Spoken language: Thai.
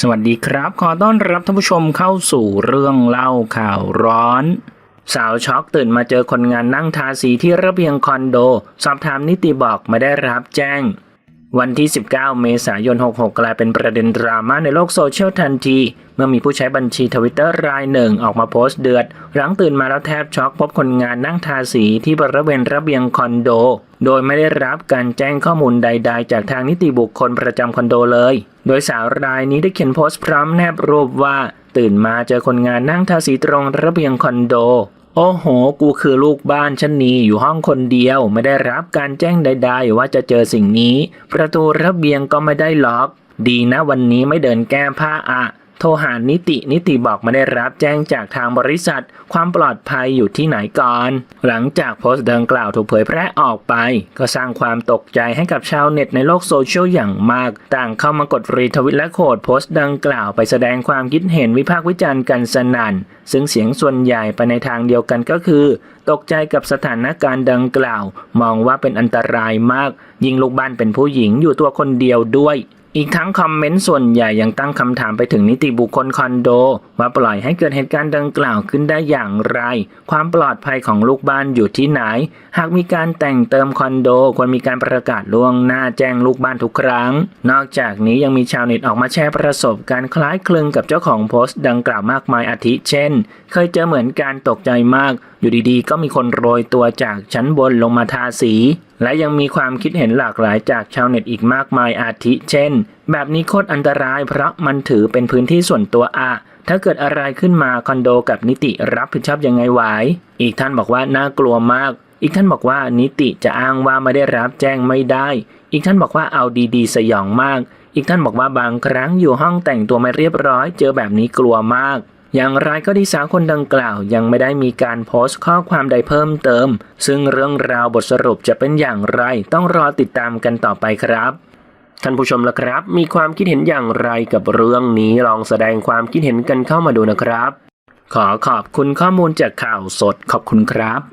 สวัสดีครับ ขอต้อนรับท่านผู้ชมเข้าสู่เรื่องเล่าข่าวร้อน สาวช็อกตื่นมาเจอคนงานนั่งทาสีที่ระเบียงคอนโด สอบถามนิติบอกไม่ได้รับแจ้ง วันที่ 19 เมษายน 66 กลายเป็นประเด็นดราม่าในโลกโซเชียลทันที เมื่อมีผู้ใช้บัญชีทวิตเตอร์รายหนึ่งออกมาโพสต์เดือด หลังตื่นมาแล้วแทบช็อกพบคนงานนั่งทาสีที่บริเวณระเบียงคอนโด โดยไม่ได้รับการแจ้งข้อมูลใด ๆ จากทางนิติบุคคลประจำคอนโดเลย โดยสาวรายนี้ได้เขียนโพสต์พร้อมแนบรูปว่า ตื่นมาเจอคนงานนั่งทาสีตรงระเบียงคอนโด โอ้โห กูคือลูกบ้านชั้นนี้อยู่ห้องคนเดียวไม่ได้รับการแจ้งใด ๆ ว่าจะเจอสิ่งนี้ ประตูระเบียงก็ไม่ได้ล็อก ดีนะวันนี้ไม่เดินแก้ผ้าอะ โทรหานิตินิติบอกไม่ได้รับแจ้งจากทางบริษัท ความปลอดภัยอยู่ที่ไหนก่อน หลังจากโพสต์ดังกล่าวถูกเผยแพร่ออกไป ก็สร้างความตกใจให้กับชาวเน็ตในโลกโซเชียลอย่างมาก ต่างเข้ามากดรีทวิตและโคดโพสต์ดังกล่าวไปแสดงความคิดเห็นวิพากษ์วิจารณ์กันสนั่น ซึ่งเสียงส่วนใหญ่ไปในทางเดียวกันก็คือ ตกใจกับสถานการณ์ดังกล่าว มองว่าเป็นอันตรายมาก ยิ่งลูกบ้านเป็นผู้หญิงอยู่ตัวคนเดียวด้วยอีกทั้งคอมเมนต์ส่วนใหญ่ยังตั้งคำถามไปถึงนิติบุคคลคอนโด ว่าปล่อยให้เกิดเหตุการณ์ดังกล่าวขึ้นได้อย่างไร ความปลอดภัยของลูกบ้านอยู่ที่ไหน หากมีการแต่งเติมคอนโดควรมีการประกาศล่วงหน้าแจ้งลูกบ้านทุกครั้ง นอกจากนี้ยังมีชาวเน็ตออกมาแชร์ประสบการณ์คล้ายคลึงกับเจ้าของโพสต์ดังกล่าวมากมายอาทิเช่น เคยเจอเหมือนการตกใจมาก อยู่ดีๆ ก็มีคนโรยตัวจากชั้นบนลงมาทาสี และยังมีความคิดเห็นหลากหลายจากชาวเน็ตอีกมากมายอาทิ เช่น แบบนี้โคตรอันตรายเพราะมันถือเป็นพื้นที่ส่วนตัวอะถ้าเกิดอะไรขึ้นมาคอนโดกับนิติรับผิดชอบยังไงไหวอีกท่านบอกว่าน่ากลัวมาก อีกท่านบอกว่านิติจะอ้างว่าไม่ได้รับแจ้งไม่ได้ อีกท่านบอกว่าเอาดีๆ สยองมาก อีกท่านบอกว่าบางครั้งอยู่ห้องแต่งตัวไม่เรียบร้อย เจอแบบนี้กลัวมาก อย่างไรก็ดีสาวคนดังกล่าวยังไม่ได้มีการโพสต์ข้อความใดเพิ่มเติม ซึ่งเรื่องราวบทสรุปจะเป็นอย่างไรต้องรอติดตามกันต่อไปครับท่านผู้ชมละครับ มีความคิดเห็นอย่างไรกับเรื่องนี้ลองแสดงความคิดเห็นกันเข้ามาดูนะครับ ขอขอบคุณข้อมูลจากข่าวสดขอบคุณครับ